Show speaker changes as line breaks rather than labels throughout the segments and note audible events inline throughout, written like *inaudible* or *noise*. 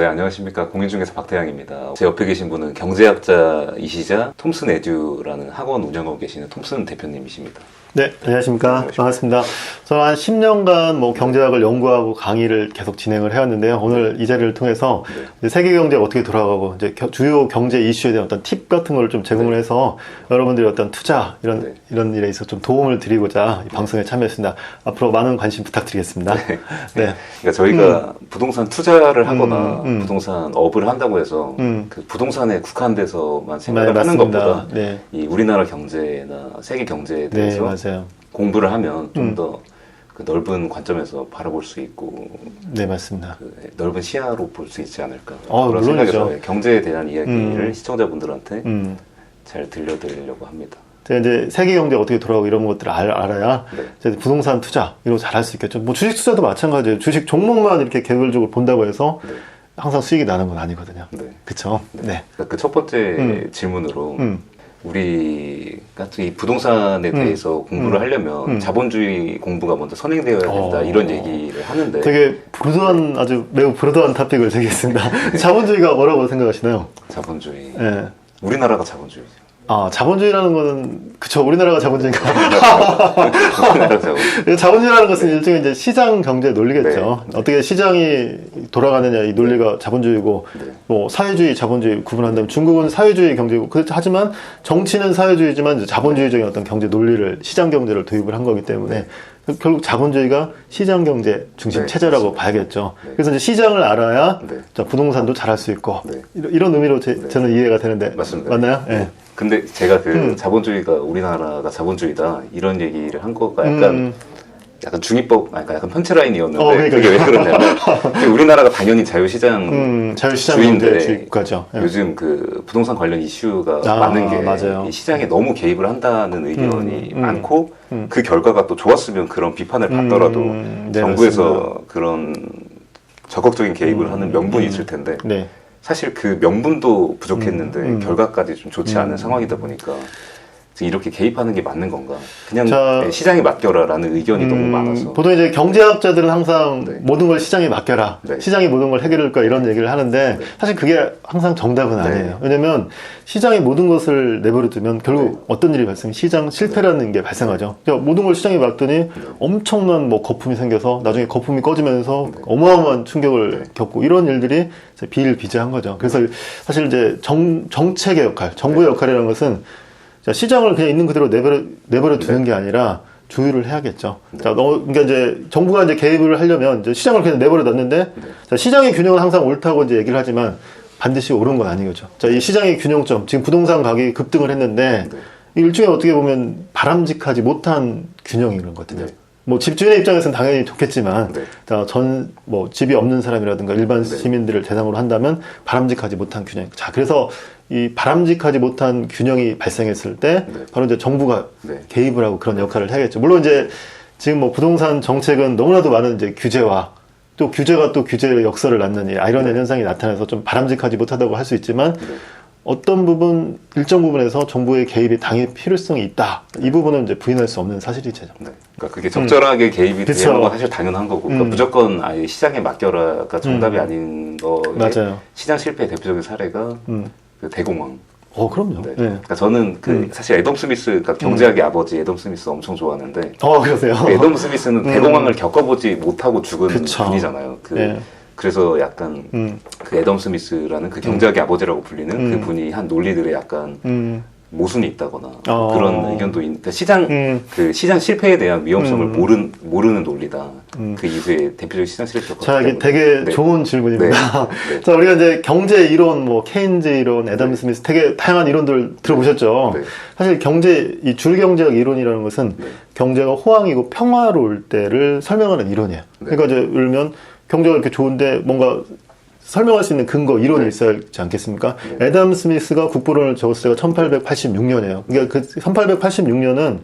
네, 안녕하십니까. 공인중개사 박태양입니다. 제 옆에 계신 분은 경제학자이시자 톰슨 에듀라는 학원 운영하고 계시는 톰슨 대표님이십니다.
네, 안녕하십니까. 반갑습니다. 저는 한 10년간 뭐 경제학을 연구하고 강의를 계속 진행을 해왔는데요. 오늘 이 자리를 통해서 세계 경제가 어떻게 돌아가고 이제 겨- 주요 경제 이슈에 대한 어떤 팁 같은 걸 좀 제공을 해서 여러분들이 어떤 투자 이런
네.
이런 일에 있어서 좀 도움을 드리고자 이 방송에 참여했습니다. 앞으로 많은 관심 부탁드리겠습니다. 네.
그러니까 저희가 부동산 투자를 하거나
음, 음.
부동산 업을 한다고 해서
음.
그 부동산에 국한돼서만 생각을
네,
하는. 것보다
네.
이 우리나라 경제나 세계 경제에
네,
대해서
맞아요.
공부를 하면
음.
좀더그 넓은 관점에서 바라볼 수 있고
네, 맞습니다.
그 넓은 시야로 볼 수 있지 않을까
어,
그런
물론이죠.
생각에서 경제에 대한 이야기를
음.
시청자분들한테
음.
잘 들려드리려고 합니다.
이제 세계 경제가 어떻게 돌아가고 이런 것들을 알, 알아야
네.
부동산 투자 이런 거 잘할 수 있겠죠. 뭐 주식 투자도 마찬가지예요. 주식 종목만 이렇게 개별적으로 본다고 해서
네.
항상 수익이 나는 건 아니거든요.
네.
그쵸? 네.
그 첫 번째
음.
질문으로
음.
우리가 이 부동산에 대해서 공부를
음.
하려면
음.
자본주의 공부가 먼저 선행되어야 된다
어.
이런 얘기를 하는데
되게 브루드한 아주 매우 브루드한 토픽을 제기했습니다. *laughs* 자본주의가 뭐라고 생각하시나요?
자본주의
예.
우리나라가 자본주의죠.
아 자본주의라는 거는 그쵸 우리나라가 자본주의인가?
자본주의. *laughs*
자본주의라는 것은 일종의 이제 시장 경제 논리겠죠. 어떻게 시장이 돌아가느냐 이 논리가 자본주의고
네.
뭐 사회주의, 자본주의 구분한다면 중국은 사회주의 경제고 그- 하지만 정치는 사회주의지만 자본주의적인 어떤 경제 논리를 시장 경제를 도입을 한 거기 때문에 결국 자본주의가 시장 경제 중심
네,
체제라고. 봐야겠죠.
네.
그래서 이제 시장을 알아야
네.
자, 부동산도 잘할 수 있고
네.
이런, 의미로 제, 저는 이해가 되는데
맞습니다.
맞나요? 예.
근데 제가 그
음.
자본주의가 우리나라가 자본주의다 이런 얘기를 한 거가 약간
음.
약간 중립법, 아니, 그러니까 약간 펀치라인이었는데
어, 그러니까요.
그게 왜 그러냐면 *laughs* 우리나라가 당연히 자유시장
음, 국가죠. 예.
요즘 그 부동산 관련 이슈가
아,
많은 게
맞아요.
이 시장에 너무 개입을 한다는 의견이
음, 음.
많고
음.
그 결과가 또 좋았으면 그런 비판을 받더라도
음, 네,
정부에서
맞습니다.
그런 적극적인 개입을
음,
하는 명분이
음.
있을 텐데
네.
사실 그 명분도 부족했는데
음, 음.
결과까지 좀 좋지 않은
음.
상황이다 보니까 이렇게 개입하는 게 맞는 건가? 그냥
자,
네, 시장에 맡겨라라는 의견이 너무
음,
많아서
보통 이제 경제학자들은 항상
네.
모든 걸 시장에 맡겨라.
네.
시장이 모든 걸 해결할 거야 이런 얘기를 하는데
네.
사실 그게 항상 정답은
네.
아니에요. 왜냐면 시장이 모든 것을 내버려 두면 결국
네.
어떤 일이 발생, 시장 실패라는 게 발생하죠. 그러니까 모든 걸 시장에 맡더니 엄청난 뭐 거품이 생겨서 나중에 거품이 꺼지면서
네.
어마어마한 충격을
네.
겪고 이런 일들이 비일비재한 거죠. 그래서 사실 이제 정, 정책의 역할, 정부의
네.
역할이라는 것은 자, 시장을 그냥 있는 그대로 내버려, 내버려 두는 게 아니라 조율을 해야겠죠. 자, 너, 그러니까 이제 정부가 이제 개입을 하려면 이제 시장을 그냥 내버려 놨는데 자, 시장의 균형은 항상 옳다고 이제 얘기를 하지만 반드시 옳은 건 아니겠죠. 자, 이 시장의 균형점, 지금 부동산 가격이 급등을 했는데 이 일종의 어떻게 보면 바람직하지 못한 균형인 거거든요.
네.
뭐 집주인의 입장에서는 당연히 좋겠지만
네.
자, 전, 뭐, 집이 없는 사람이라든가 일반
네.
시민들을 대상으로 한다면 바람직하지 못한 균형. 자, 그래서 이 바람직하지 못한 균형이 발생했을 때
네.
바로 이제 정부가
네.
개입을 하고 그런 역할을 해야겠죠. 물론 이제 지금 뭐 부동산 정책은 너무나도 많은 이제 규제와 또 규제가 또 규제의 역설을 낳는 이 아이러니한 현상이 나타나서 좀 바람직하지 못하다고 할 수 있지만
네.
어떤 부분 일정 부분에서 정부의 개입이 당연히 필요성이 있다. 이 부분은 이제 부인할 수 없는 사실이죠.
네. 그러니까 그게 적절하게 개입이
음. 그쵸.
되는 건 사실 당연한 거고 그러니까
음.
무조건 아예 시장에 맡겨라가 정답이
음.
아닌 거에
맞아요.
시장 실패의 대표적인 사례가
음.
그 대공황.
어, 그럼요.
네.
네.
그러니까 저는 그
음.
사실 애덤 스미스, 그러니까 경제학의 아버지 애덤 스미스 엄청 좋아하는데
어, 그러세요.
그 애덤 스미스는 *laughs*
음.
대공황을 겪어보지 못하고 죽은
그쵸.
분이잖아요. 그
네.
그래서 약간
음.
그 애덤 스미스라는 그 경제학의 아버지라고 불리는
음.
그 분이 한 논리들에 약간
음.
모순이 있다거나
어.
그런 의견도 있. 그러니까 시장
음.
그 시장 실패에 대한 위험성을
음.
모르는 모르는 논리다.
음.
그 이후에 대표적 시장 실패였기
자, 이게. 되게
네.
좋은 질문입니다.
네. *laughs* 네.
자, 우리가 이제 경제 이론, 뭐 케인즈 이론, 애덤 스미스 되게 다양한 이론들 들어보셨죠.
네.
사실 경제 이 줄경제학 이론이라는 것은
네.
경제가 호황이고 평화로울 때를 설명하는 이론이에요.
네.
그러니까 이제 예를 들면 경제가 이렇게 좋은데 뭔가 설명할 수 있는 근거, 이론이
네.
있어야 하지 않겠습니까?
네.
애덤 스미스가 국부론을 적었을 때가 1886년이에요. 그러니까 그 1886년은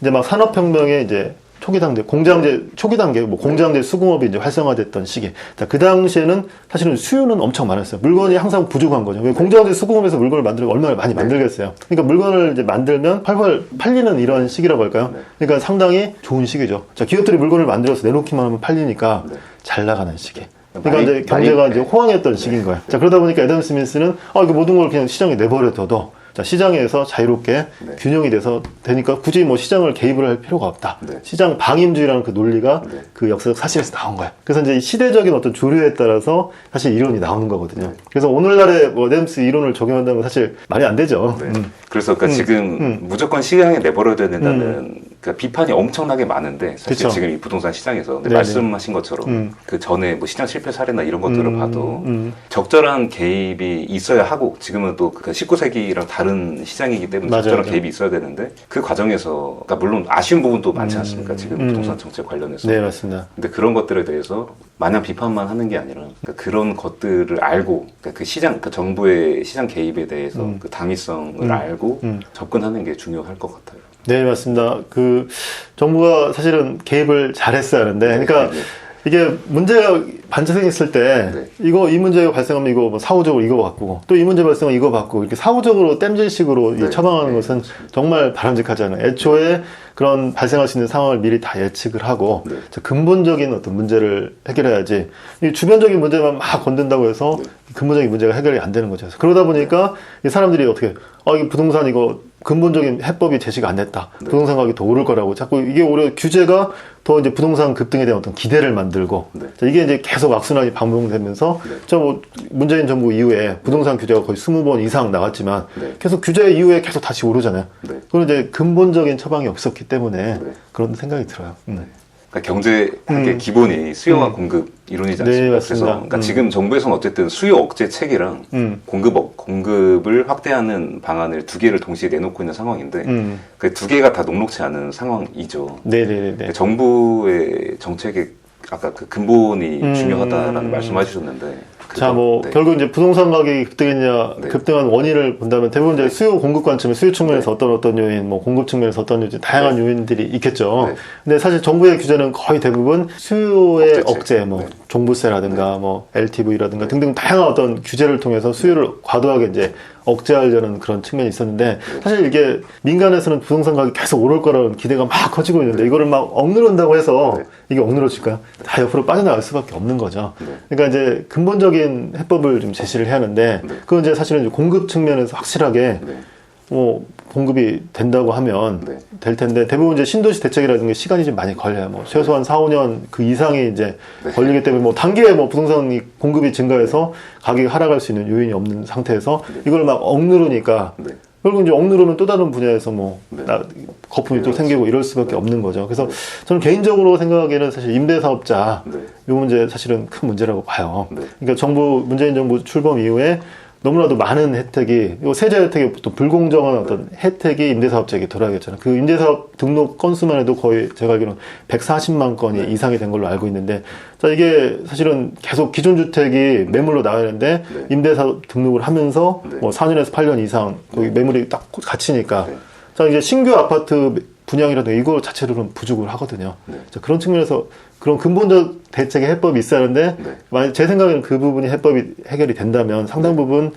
이제 막 산업혁명의 이제 초기 단계, 공장제 초기 단계, 뭐 공장제 수공업이 이제 활성화됐던 시기. 자, 그 당시에는 사실은 수요는 엄청 많았어요. 물건이 항상 부족한 거죠. 왜 공장제 수공업에서 물건을 만들고 얼마나 많이 만들겠어요. 그러니까 물건을 이제 만들면 팔팔 팔리는 이런 시기라고 할까요?
네.
그러니까 상당히 좋은 시기죠. 자, 기업들이 물건을 만들어서 내놓기만 하면 팔리니까
네.
잘 나가는 시기. 그러니까
많이-
이제 경제가
많이-
이제 호황했던 시기인 거예요. 자 그러다 보니까 애덤 스미스는 아 이거 모든 걸 그냥 시장에 내버려둬도 자 시장에서 자유롭게
네.
균형이 돼서 되니까 굳이 뭐 시장을 개입을 할 필요가 없다.
네.
시장 방임주의라는 그 논리가
네.
그 역사적 사실에서 나온 거야. 그래서 이제 이 시대적인 어떤 조류에 따라서 사실 이론이 나오는 거거든요.
네.
그래서 오늘날의 뭐 애덤스 이론을 적용한다면 사실 말이 안 되죠.
네.
음.
그래서 그러니까 지금 무조건 시장에 내버려둬야 된다는 그러니까 비판이 엄청나게 많은데 사실
그쵸.
지금 이 부동산 시장에서 근데
네네.
말씀하신 것처럼
음.
그 전에 뭐 시장 실패 사례나 이런 것들을
음,
봐도
음.
적절한 개입이 있어야 하고 지금은 또 그 19세기랑 다른 시장이기 때문에
맞아요,
적절한
맞아요.
개입이 있어야 되는데 그 과정에서 그러니까 물론 아쉬운 부분도 많지 않습니까 지금
음.
부동산 정책 관련해서
네 맞습니다.
근데 그런 것들에 대해서 마냥 비판만 하는 게 아니라 그런 것들을 알고 그러니까 그 시장 그 정부의 시장 개입에 대해서
음.
그 당위성을
음.
알고
음.
접근하는 게 중요할 것 같아요.
네 맞습니다. 그 정부가 사실은 개입을 잘했어야 하는데 그러니까
네.
이게 문제가 반짝생했을 때
네.
이거 이 문제가 발생하면 이거 뭐 사후적으로 이거 바꾸고 또 이 문제 발생하면 이거 바꾸고 이렇게 사후적으로 땜질식으로 이
네.
처방하는
네.
것은 정말 바람직하지 않아요. 애초에 그런 발생할 수 있는 상황을 미리 다 예측을 하고
네.
저 근본적인 어떤 문제를 해결해야지 이 주변적인 문제만 막 건든다고 해서
네.
근본적인 문제가 해결이 안 되는 거죠. 그러다 보니까 이 사람들이 어떻게 아이 부동산 이거 근본적인 해법이 제시가 안 됐다.
네.
부동산 가격이 더 오를 거라고 자꾸 이게 오히려 규제가 더 이제 부동산 급등에 대한 어떤 기대를 만들고
네.
자, 이게 이제 계속 악순환이 반복되면서
네.
저뭐 문재인 정부 이후에 부동산 규제가 거의 20번 이상 나갔지만
네.
계속 규제 이후에 계속 다시 오르잖아요.
네.
그건 이제 근본적인 처방이 없었기 때문에
네.
그런 생각이 들어요. 음.
그러니까 경제학의
음.
기본이 수요와
음.
공급 이론이지
네,
않습니까?
맞습니다.
그래서 그러니까
음.
지금 정부에서는 어쨌든 수요 억제 책이랑
음.
공급 억, 공급을 확대하는 방안을 두 개를 동시에 내놓고 있는 상황인데
음.
그 두 개가 다 녹록치 않은 상황이죠.
네네네.
정부의 정책의 아까 그 근본이
음.
중요하다라는 말씀하셨는데
자, 뭐
네.
결국 이제 부동산 가격이 급등했냐,
네.
급등한 원인을 본다면 대부분 이제 수요 공급 관점에 수요 측면에서 어떤 어떤 요인, 뭐 공급 측면에서 어떤 요인, 다양한 요인들이 있겠죠.
네.
근데 사실 정부의 규제는 거의 대부분 수요의
억제책.
억제, 뭐
네.
종부세라든가 뭐 LTV라든가
네.
등등 다양한 어떤 규제를 통해서 수요를 과도하게 이제 억제하려는 그런 측면이 있었는데
네.
사실 이게 민간에서는 부동산 가격이 계속 오를 거라는 기대가 막 커지고 있는데 이거를 막 억누른다고 해서
네.
이게 억누러질까요? 다 옆으로 빠져나갈 수밖에 없는 거죠.
네.
그러니까 이제 근본적인 해법을 좀 제시를 해야 하는데
네.
그건 이제 사실은 이제 공급 측면에서 확실하게
네.
뭐 공급이 된다고 하면
네.
될 텐데 대부분 이제 신도시 대책이라든가 시간이 좀 많이 걸려요. 뭐 최소한 4, 5년 그 이상이 이제
네.
걸리기 때문에 뭐 단기에 뭐 부동산이 공급이 증가해서 가격이 하락할 수 있는 요인이 없는 상태에서
네.
이걸 막 억누르니까
네.
결국 이제 억누르면 또 다른 분야에서 뭐
네.
나- 거품이 또
그렇죠.
생기고 이럴 수밖에 없는 거죠. 그래서 저는 개인적으로 생각하기에는 사실 임대사업자
네.
이 문제 사실은 큰 문제라고 봐요.
네.
그러니까 정부 문재인 정부 출범 이후에 너무나도 많은 혜택이 이 세제 혜택이 또 불공정한 어떤 혜택이 임대사업자에게 돌아가겠잖아요. 그 임대사업 등록 건수만 해도 거의 제가 알기로는 140만 건이
네.
이상이 된 걸로 알고 있는데 자 이게 사실은 계속 기존 주택이 매물로 나와야 되는데
네.
임대사업 등록을 하면서
네.
뭐 4년에서 8년 이상 거기 매물이 딱 갇히니까
네.
자 이제 신규 아파트 분양이라든가 이거 자체로는 부족을 하거든요.
네.
자, 그런 측면에서 그런 근본적 대책의 해법이 있어야 하는데
네.
만약 제 생각에는 그 부분이 해법이 해결이 된다면 상당 부분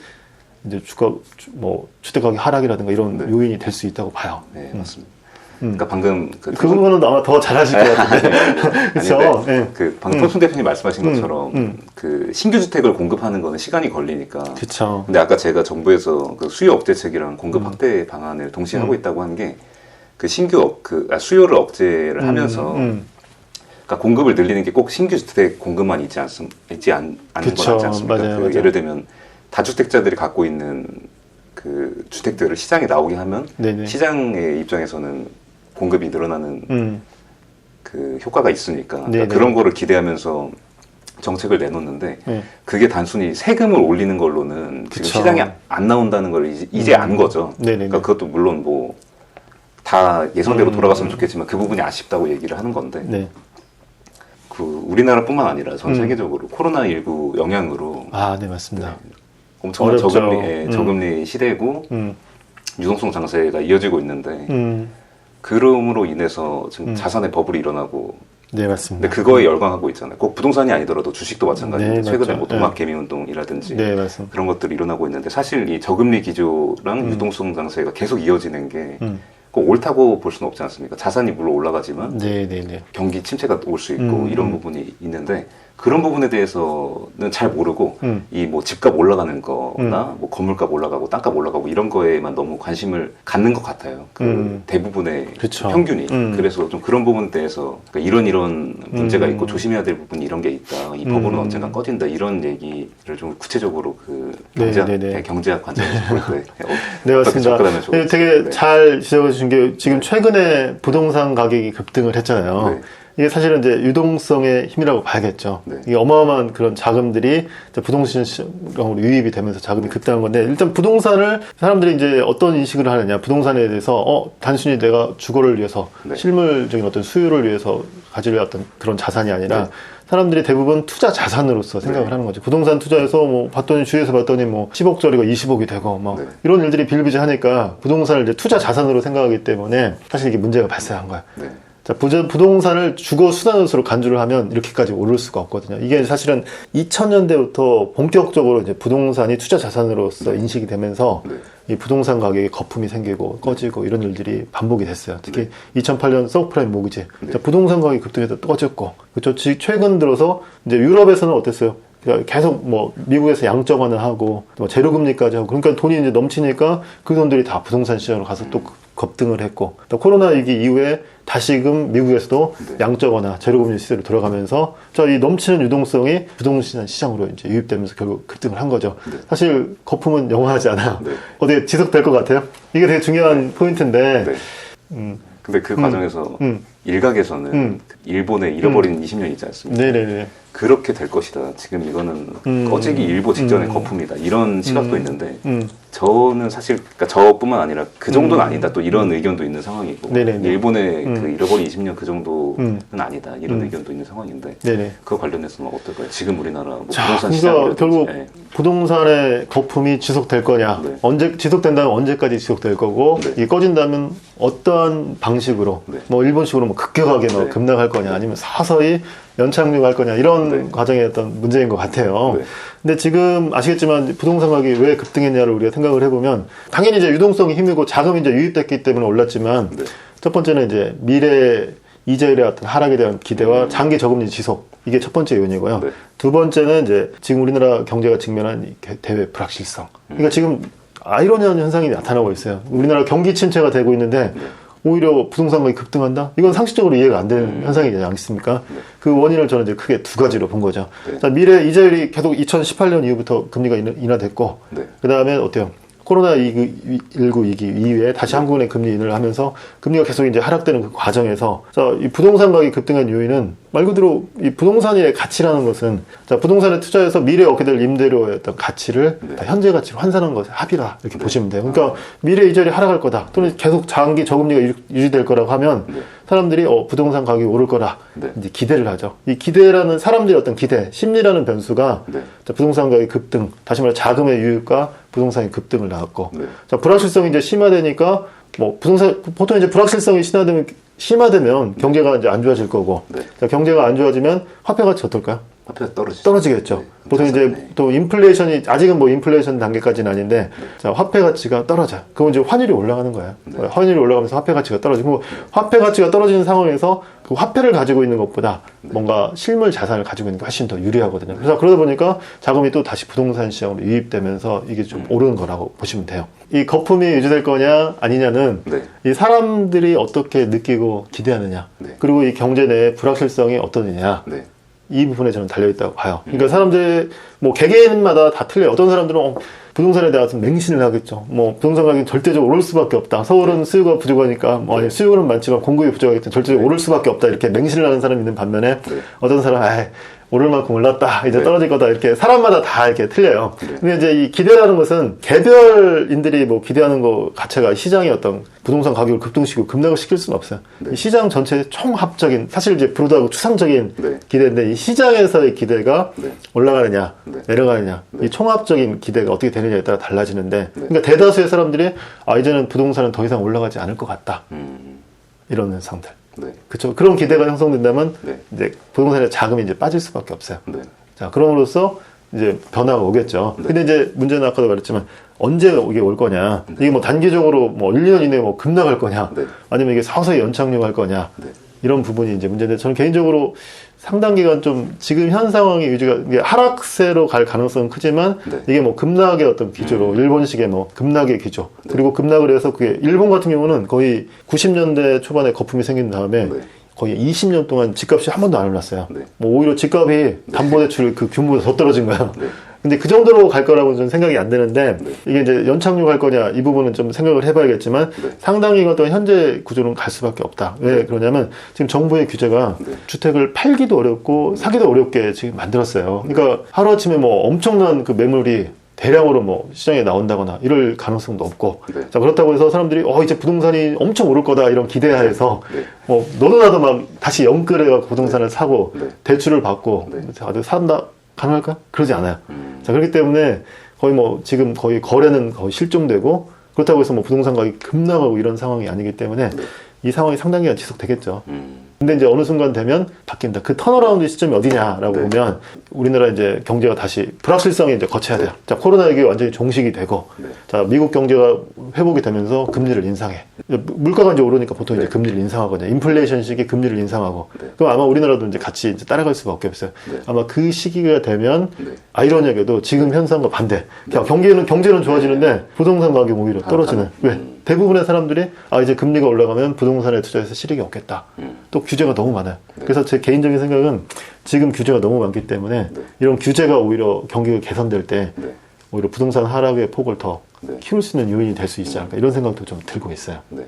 이제 주가 주- 뭐 주택 가격 하락이라든가 이런
네.
요인이 될 수 있다고 봐요.
네, 맞습니다.
음.
그러니까 방금 그,
그 부분은 아마 더 잘하실 것 같은데. *laughs* 그렇죠. 예.
그 방금 토순 대표님 말씀하신
음,
것처럼
음.
그 신규 주택을 공급하는 거는 시간이 걸리니까.
그렇죠.
근데 아까 제가 정부에서 그 수요 억제책이랑
음.
공급 확대 방안을 동시에 하고 있다고 한 게 그 신규 억, 그 아, 수요를 억제를 하면서
음,
그러니까 공급을 늘리는 게 꼭 신규 주택 공급만 있지 않 있지 않, 않는 건 아니지 않습니까?
맞아요,
그
맞아요.
예를 들면 다주택자들이 갖고 있는 그 주택들을 시장에 나오게 하면
네네.
시장의 입장에서는 공급이 늘어나는
음,
그 효과가 있으니까 그러니까. 그런 거를 기대하면서 정책을 내놓는데
네.
그게 단순히 세금을 올리는 걸로는 지금
그쵸.
시장에 안 나온다는 걸 이제, 이제
음.
안 거죠.
네네네.
그러니까 그것도 물론 뭐 다 예상대로
음.
돌아갔으면 좋겠지만 그 부분이 아쉽다고 얘기를 하는 건데
네.
그 우리나라뿐만 아니라 전
음.
세계적으로 코로나 19 영향으로
아, 네 맞습니다.
엄청난
어렵죠.
저금리, 예,
음.
저금리 시대고
음,
유동성 장세가 이어지고 있는데
음,
그럼으로 인해서 지금
음.
자산의 버블이 일어나고
네 맞습니다.
근데 그거에 열광하고 있잖아요. 꼭 부동산이 아니더라도 주식도 마찬가지인데
네,
최근에. 뭐 도막 개미 운동이라든지
네 맞습니다.
그런 것들이 일어나고 있는데 사실 이 저금리 기조랑
음.
유동성 장세가 계속 이어지는 게
음,
꼭 옳다고 볼 수는 없지 않습니까? 자산이 물론 올라가지만
네, 네, 네.
경기 침체가 올 수 있고
음,
이런
음.
부분이 있는데 그런 부분에 대해서는 잘 모르고
음.
이뭐 집값 올라가는 거나 뭐 건물값 올라가고 땅값 올라가고 이런 거에만 너무 관심을 갖는 것 같아요. 그
음.
대부분의
그쵸.
평균이.
음.
그래서 좀 그런 부분에 대해서 그러니까 이런 이런 문제가
음.
있고 조심해야 될 부분이 이런 게 있다. 이
음.
법으로는 언젠가 꺼진다. 이런 얘기를 좀 구체적으로 그
네,
경제학,
네, 네.
네, 경제학 관점에서 볼때 *laughs* 어,
네, 맞습니다. 네, 되게
네.
잘 지적해 주신 게 지금 최근에 부동산 가격이 급등을 했잖아요.
네.
이게 사실은 이제 유동성의 힘이라고 봐야겠죠.
네.
이게 어마어마한 그런 자금들이 부동산 시장으로 유입이 되면서 자금이 급등한 건데 일단 부동산을 사람들이 이제 어떤 인식을 하느냐 부동산에 대해서 어 단순히 내가 주거를 위해서
네.
실물적인 어떤 수요를 위해서 가지려 어떤 그런 자산이 아니라
네.
사람들이 대부분 투자 자산으로서 생각을
네.
하는 거죠. 부동산 투자해서 뭐 봤더니 주위에서 봤더니 뭐 10억짜리가 20억이 되고 뭐
네.
이런 일들이 비일비재하니까 부동산을 이제 투자 자산으로 생각하기 때문에 사실 이게 문제가 발생한 거예요.
네.
자, 부동산을 주거 수단으로 간주를 하면 이렇게까지 오를 수가 없거든요. 이게 사실은 2000년대부터 본격적으로 이제 부동산이 투자 자산으로서 인식이 되면서
네.
이 부동산 가격에 거품이 생기고 꺼지고 이런 일들이 반복이 됐어요. 특히 2008년 서브프라임 모기지.
네.
자, 부동산 가격이 급등해서 또 꺼졌고. 그렇죠. 지- 최근 들어서 이제 유럽에서는 어땠어요? 계속 뭐 미국에서 양적 완화하고 뭐 제로금리까지 하고 그러니까 돈이 이제 넘치니까 그 돈들이 다 부동산 시장으로 가서 또 급등을 했고 또 코로나 위기 이후에 다시금 미국에서도
네.
양적 완화 제로금리 시대로 돌아가면서 저 이 넘치는 유동성이 부동산 시장으로 이제 유입되면서 결국 급등을 한 거죠.
네.
사실 거품은 영원하지 않아.
네.
어떻게 지속될 것 같아요? 이게 되게 중요한 포인트인데.
네.
음,
근데 그 과정에서
음.
일각에서는
음.
일본의 잃어버린 20년 있지 않습니까?
네네네.
그렇게 될 것이다. 지금 이거는
음.
꺼지기 일보 직전의
음.
거품이다. 이런 시각도
음.
있는데
음,
저는 사실 그러니까 저뿐만 아니라 그 정도는
음.
아니다. 또 이런 의견도 있는 상황이고
네네네.
일본의
음.
그 잃어버린 20년 그 정도는
음.
아니다. 이런
음.
의견도 있는 상황인데
네네.
그거 관련해서는 어떨까요? 지금 우리나라 뭐
자,
부동산 시장
결국 부동산의 거품이 지속될 거냐,
네.
언제 지속된다면 언제까지 지속될 거고,
네.
이 꺼진다면 어떠한 방식으로,
네.
뭐 일본식으로 뭐 급격하게 뭐
네.
급락할 거냐, 아니면 서서히 연착륙할 거냐 이런
네.
과정의 어떤 문제인 것 같아요.
네.
근데 지금 아시겠지만 부동산 가격이 왜 급등했냐를 우리가 생각을 해보면 당연히 이제 유동성이 힘이고 자금이 이제 유입됐기 때문에 올랐지만
네.
첫 번째는 이제 미래 이자율의 어떤 하락에 대한 기대와
음.
장기 저금리 지속 이게 첫 번째 요인이고요.
네.
두 번째는 이제 지금 우리나라 경제가 직면한 대외 불확실성.
음.
그러니까 지금 아이러니한 현상이 나타나고 있어요. 우리나라 경기 침체가 되고 있는데
네.
오히려 부동산 가격이 급등한다? 이건 상식적으로 이해가 안 되는
음.
현상이지 않습니까?
네.
그 원인을 저는 이제 크게 두 가지로 본 거죠.
네.
자, 미래 이자율이 계속 2018년 이후부터 금리가 인하- 인하됐고,
네.
그 다음에 어때요? 코로나19 위기 이후에 다시 한국은행 금리 인하를 하면서 금리가 계속 이제 하락되는 그 과정에서 자, 이 부동산 가격이 급등한 요인은 말 그대로 이 부동산의 가치라는 것은 자, 부동산에 투자해서 미래에 얻게 될 임대료의 어떤 가치를
네.
다 현재 가치로 환산한 것의 합이라 이렇게
네.
보시면 돼요. 그러니까 미래 이자율이 하락할 거다 또는 계속 장기 저금리가 유- 유지될 거라고 하면
네.
사람들이 어, 부동산 가격이 오를 거라
네.
이제 기대를 하죠. 이 기대라는 사람들의 어떤 기대, 심리라는 변수가
네.
자, 부동산 가격이 급등, 다시 말해 자금의 유입과 부동산의 급등을 낳았고,
네.
자, 불확실성이 이제 심화되니까, 뭐, 부동산, 보통 이제 불확실성이 심화되면, 심화되면 경제가 이제 안 좋아질 거고,
네.
자, 경제가 안 좋아지면 화폐 가치 어떨까요?
화폐가 떨어지죠.
떨어지겠죠.
네.
보통 이제
네.
또 인플레이션이, 아직은 뭐 인플레이션 단계까지는 아닌데, 자, 화폐 가치가 떨어져요. 그건 이제 환율이 올라가는 거예요.
네.
환율이 올라가면서 화폐 가치가 떨어지고, 화폐 가치가 떨어지는 상황에서 그 화폐를 가지고 있는 것보다
네.
뭔가 실물 자산을 가지고 있는 게 훨씬 더 유리하거든요. 그래서 그러다 보니까 자금이 또 다시 부동산 시장으로 유입되면서 이게 좀
음.
오르는 거라고 보시면 돼요. 이 거품이 유지될 거냐 아니냐는
네.
이 사람들이 어떻게 느끼고 기대하느냐
네.
그리고 이 경제 내의 불확실성이 어떠느냐
네.
이 부분에 저는 달려있다고 봐요. 그러니까 사람들, 뭐, 개개인마다 다 틀려요. 어떤 사람들은 어, 부동산에 대해서 맹신을 하겠죠. 뭐, 부동산 가격이 절대적으로 오를 수밖에 없다. 서울은 수요가 부족하니까, 뭐, 아니, 수요는 많지만 공급이 부족하기 때문에 절대적으로 오를 수밖에 없다. 이렇게 맹신을 하는 사람이 있는 반면에,
네.
어떤 사람은, 아 오를 만큼 올랐다. 이제
네.
떨어질 거다. 이렇게 사람마다 다 이렇게 틀려요.
네.
근데 이제 이 기대라는 것은 개별인들이 뭐 기대하는 거 자체가 시장의 어떤 부동산 가격을 급등시키고 급락을 시킬 수는 없어요.
네.
이 시장 전체의 총합적인, 사실 이제 브로드하고 추상적인
네.
기대인데 이 시장에서의 기대가
네.
올라가느냐
네.
내려가느냐
네.
이 총합적인 기대가 어떻게 되느냐에 따라 달라지는데
네.
그러니까 대다수의 사람들이 아 이제는 부동산은 더 이상 올라가지 않을 것 같다
음.
이런 현상들
네.
그렇죠 그런 기대가 형성된다면
네.
이제 부동산의 자금이 이제 빠질 수밖에 없어요
네.
자 그럼으로써 이제 변화가 오겠죠
네.
근데 이제 문제는 아까도 말했지만 언제 이게 올 거냐 이게 뭐 단기적으로 뭐 1년 이내에 뭐 급락할 거냐
네.
아니면 이게 서서히 연착륙할 거냐
네.
이런 부분이 이제 문제인데 저는 개인적으로 상당 기간 좀 지금 현 상황이 유지가 이게 하락세로 갈 가능성은 크지만
네.
이게 뭐 급락의 어떤 기조로 일본식의 뭐 급락의 기조 그리고 급락을 해서 그게 일본 같은 경우는 거의 90년대 초반에 거품이 생긴 다음에
네.
거의 20년 동안 집값이 한 번도 안 올랐어요.
네.
뭐 오히려 집값이 담보대출 그 규모보다 더 떨어진 거예요.
네.
근데 그 정도로 갈 거라고는 좀 생각이 안 되는데
네.
이게 이제 연착륙 할 거냐 이 부분은 좀 생각을 해봐야겠지만
네.
상당히 어떤 현재 구조는 갈 수밖에 없다. 왜 그러냐면 지금 정부의 규제가
네.
주택을 팔기도 어렵고 사기도 어렵게 지금 만들었어요. 그러니까 하루 아침에 뭐 엄청난 그 매물이 대량으로 뭐 시장에 나온다거나 이럴 가능성도 없고
네.
자 그렇다고 해서 사람들이 어 이제 부동산이 엄청 오를 거다 이런 기대하에서
네.
뭐 너도 나도 막 다시 연끌해가 부동산을 사고
네.
대출을 받고
네.
자, 어디 산다 가능할까? 그러지 않아요.
음.
자 그렇기 때문에 거의 뭐 지금 거의 거래는 거의 실종되고 그렇다고 해서 뭐 부동산 가격이 급락하고 이런 상황이 아니기 때문에 이 상황이 상당 기간 지속되겠죠.
음.
근데 이제 어느 순간 되면 바뀐다. 그 턴어라운드 시점이 어디냐라고
네.
보면 우리나라 이제 경제가 다시 불확실성이 이제 거쳐야 돼요. 자 코로나 이게 완전히 종식이 되고
네.
자 미국 경제가 회복이 되면서 금리를 인상해. 물가가 이제 오르니까 보통 이제
네.
금리를 인상하거든요. 인플레이션식의 금리를 인상하고.
네.
그럼 아마 우리나라도 이제 같이 이제 따라갈 수밖에 없어요.
네.
아마 그 시기가 되면
네.
아이러니하게도 지금 현상과 반대. 그냥 경기는 경제는 좋아지는데 부동산 가격이 오히려 떨어지는.
아,
왜?
음.
대부분의 사람들이 아 이제 금리가 올라가면 부동산에 투자해서 실익이 없겠다.
음.
또 규제가 너무 많아요.
네.
그래서 제 개인적인 생각은 지금 규제가 너무 많기 때문에
네.
이런 규제가 오히려 경기가 개선될 때
네.
오히려 부동산 하락의 폭을 더
네.
키울 수 있는 요인이 될 수 있지 않을까 이런 생각도 좀 들고 있어요.
네.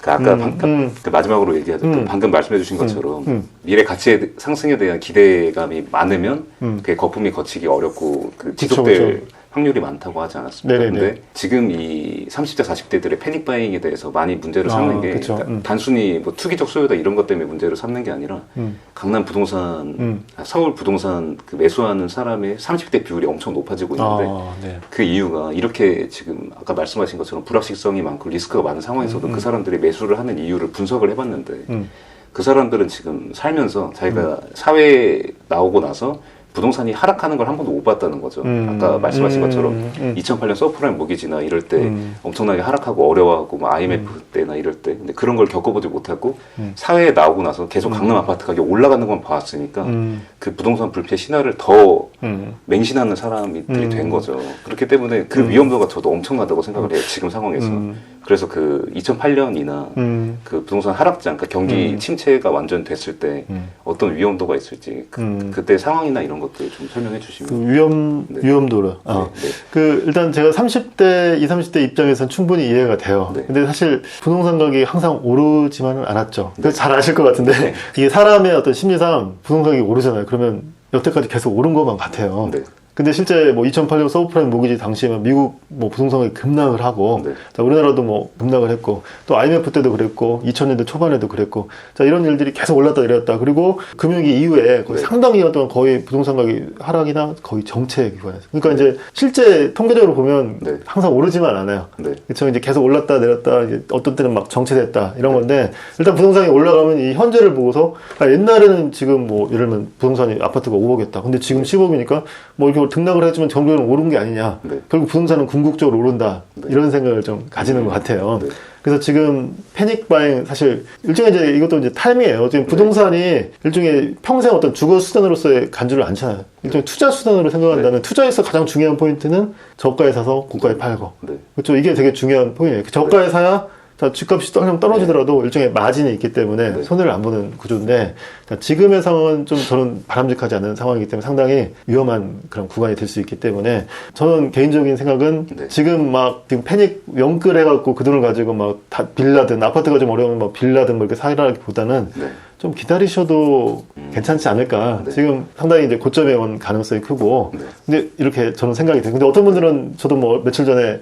그 아까
음,
방금
음.
그 마지막으로 얘기하던 그
음.
방금 말씀해주신 것처럼
음.
미래 가치의 대- 상승에 대한 기대감이 많으면
음.
그게 거품이 거치기 어렵고 그
그쵸,
지속될
그쵸.
확률이 많다고 하지 않았습니까? 근데 지금 이 30대 40대들의 패닉 바잉에 대해서 많이 문제를 삼는
아,
게
음.
단순히 뭐 투기적 소요다 이런 것 때문에 문제를 삼는 게 아니라
음.
강남 부동산
음.
아, 서울 부동산 그 매수하는 사람의 30대 비율이 엄청 높아지고 있는데
아, 네.
그 이유가 이렇게 지금 아까 말씀하신 것처럼 불확실성이 많고 리스크가 많은 상황에서도
음, 음.
그 사람들이 매수를 하는 이유를 분석을 해봤는데
음.
그 사람들은 지금 살면서 자기가 사회에 나오고 나서 부동산이 하락하는 걸 한 번도 못 봤다는 거죠.
음.
아까 말씀하신
음.
것처럼
음.
2008년 서프라임 모기지나 이럴 때
음.
엄청나게 하락하고 어려워하고 뭐 IMF 때나 이럴 때 근데 그런 걸 겪어보지 못하고
음.
사회에 나오고 나서 계속 강남 아파트 가격이 올라가는 건 봐왔으니까
음.
그 부동산 불패 신화를 더
음.
맹신하는 사람들이
음.
된 거죠. 그렇기 때문에 그
음.
위험도가 저도 엄청나다고 생각을 해요. 지금 상황에서.
음.
그래서 그 2008년이나
음.
그 부동산 하락장, 그러니까 경기
음.
침체가 완전 됐을 때
음.
어떤 위험도가 있을지 그,
음.
그때 상황이나 이런 것들 좀 설명해
그
주시면.
위험
네.
위험도를. 아.
네, 네.
그 일단 제가 30대, 20, 30대 입장에서는 충분히 이해가 돼요.
네.
근데 사실 부동산 가격이 항상 오르지만은 않았죠.
네.
잘 아실 것 같은데
네.
이게 사람의 어떤 심리상 부동산 가격이 오르잖아요. 그러면 여태까지 계속 오른 것만 같아요.
네.
근데 실제 뭐 2008년 서브프라임 모기지 당시에는 미국 뭐 부동산이 급락을 하고
네.
자, 우리나라도 뭐 급락을 했고 또 IMF 때도 그랬고 2000년대 초반에도 그랬고 자 이런 일들이 계속 올랐다 내렸다 그리고 금융위기 이후에 거의
네.
상당히 어떤 거의 부동산 가격 하락이나 거의 정체 기관에서 그러니까 이제 실제 통계적으로 보면
네.
항상 오르지만 않아요.
네.
그렇죠. 이제 계속 올랐다 내렸다 이제 어떤 때는 막 정체됐다 이런 건데 일단 부동산이 올라가면 이 현재를 보고서 아, 옛날에는 지금 뭐 예를 들면 부동산이 아파트가 5억이었다. 근데 지금 10억이니까 뭐 이렇게 등락을 했지만 결국에는 오른 게 아니냐.
네.
결국 부동산은 궁극적으로 오른다.
네.
이런 생각을 좀 가지는 것 같아요.
네.
그래서 지금 패닉 바잉 사실 일종의 이제 이것도 이제 타임이에요.
네.
지금 부동산이 일종의 평생 어떤 주거 수단으로서의 간주를 않잖아요. 일종의 투자 수단으로 생각한다면 투자에서 가장 중요한 포인트는 저가에 사서 고가에 팔고.
네.
그렇죠. 이게 되게 중요한 포인트예요. 그 저가에 사야 자, 집값이 떨- 떨어지더라도 일종의 마진이 있기 때문에
네.
손해를 안 보는 구조인데 자, 지금의 상황은 좀 저는 바람직하지 않은 상황이기 때문에 상당히 위험한 그런 구간이 될 수 있기 때문에 저는 개인적인 생각은
네.
지금 막 지금 패닉 영끌 해갖고 그 돈을 가지고 막 다 빌라든 아파트가 좀 어려우면 막 빌라든 뭐 이렇게 사라기보다는
네.
좀 기다리셔도
음.
괜찮지 않을까.
네.
지금 상당히 이제 고점에 온 가능성이 크고.
네.
근데 이렇게 저는 생각이 돼요. 근데 어떤 분들은 저도 뭐 며칠 전에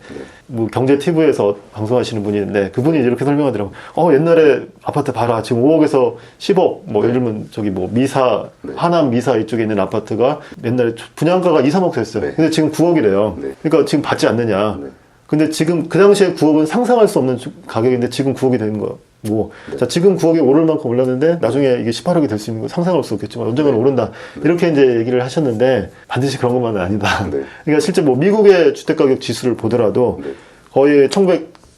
뭐 경제 TV에서 방송하시는 분이 있는데 그분이 이렇게 설명하더라고요. 어, 옛날에 아파트 봐라. 지금 5억에서 10억. 뭐 예를 들면 저기 뭐 미사,
네.
하남 미사 이쪽에 있는 아파트가 옛날에 분양가가 2, 3억 됐어요.
네.
근데 지금 9억이래요.
네.
그러니까 지금 받지 않느냐.
네.
근데 지금 그 당시에 9억은 상상할 수 없는 주- 가격인데 지금 9억이 되는 거. 뭐,
네.
자, 지금 9억이 오를 만큼 올랐는데 나중에 이게 18억이 될 수 있는 거 상상할 수 없겠지만 언젠가는
네.
오른다. 이렇게 이제 얘기를 하셨는데 반드시 그런 것만은 아니다.
네.
그러니까 실제 뭐 미국의 주택가격 지수를 보더라도
네.
거의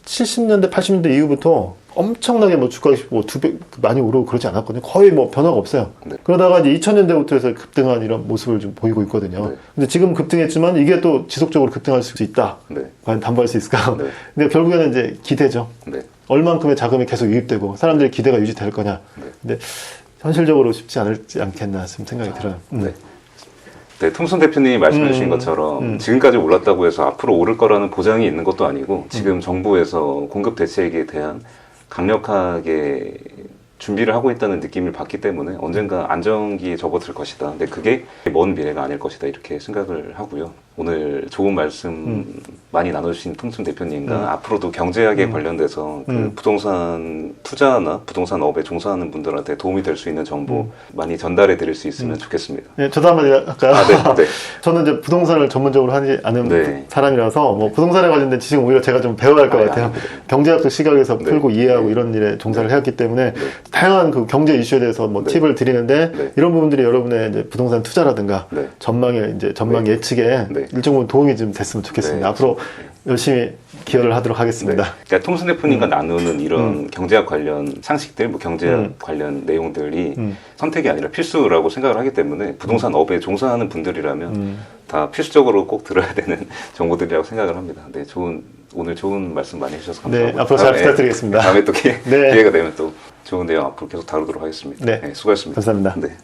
1970년대, 80년대 이후부터 엄청나게 뭐 주가 뭐두배 많이 오르고 그러지 않았거든요. 거의 뭐 변화가 없어요.
네.
그러다가 이제 2000년대부터 해서 급등한 이런 모습을 좀 보이고 있거든요.
네.
근데 지금 급등했지만 이게 또 지속적으로 급등할 수 있다.
네.
과연 담보할 수 있을까?
네. *laughs*
근데 결국에는 이제 기대죠.
네.
얼만큼의 자금이 계속 유입되고 사람들의 기대가 유지될 거냐.
네.
근데 현실적으로 쉽지 않을지 않겠나 지금 생각이 들어요. 음.
네. 네, 톰슨 대표님이 말씀해 주신
음,
것처럼
음.
지금까지 올랐다고 해서 앞으로 오를 거라는 보장이 있는 것도 아니고 지금 정부에서 공급 대책에 대한 강력하게 준비를 하고 있다는 느낌을 받기 때문에 언젠가 안정기에 접어들 것이다. 근데 그게 먼 미래가 아닐 것이다. 이렇게 생각을 하고요. 오늘 좋은 말씀
음.
많이 나눠주신 톰슨 대표님과 앞으로도 경제학에 관련돼서 그
음.
부동산 투자나 부동산 업에 종사하는 분들한테 도움이 될 수 있는 정보
음.
많이 전달해 드릴 수 있으면 좋겠습니다.
네, 저도 한마디 할까요?
아, 네, 네. *laughs*
저는 이제 부동산을 전문적으로 하지 않은
네.
사람이라서 뭐 부동산에 관련된 지식은 오히려 제가 좀 배워야 할것
아,
같아요.
네.
경제학적 시각에서
네.
풀고 이해하고
네.
이런 일에 종사를 해왔기 때문에
네.
다양한 그 경제 이슈에 대해서 뭐
네.
팁을 드리는데
네.
이런 부분들이 여러분의 이제 부동산 투자라든가
네.
전망에 이제 전망 예측에
네.
일정 부분 도움이 좀 됐으면 좋겠습니다.
네.
앞으로 열심히 기여를 하도록
네.
하겠습니다.
그러니까 톰슨 대표님과 나누는 이런 경제학 관련 상식들, 뭐 경제학
음.
관련 내용들이
음.
선택이 아니라 필수라고 생각을 하기 때문에 부동산 업에 종사하는 분들이라면
음.
다 필수적으로 꼭 들어야 되는 *laughs* 정보들이라고 생각을 합니다. 네, 좋은 오늘 좋은 말씀 많이 해주셔서 감사하고
네, 앞으로 잘 부탁드리겠습니다.
다음에 또 기회,
네.
기회가 되면 또 좋은 내용 앞으로 계속 다루도록 하겠습니다.
네.
수고하셨습니다.
감사합니다.
네.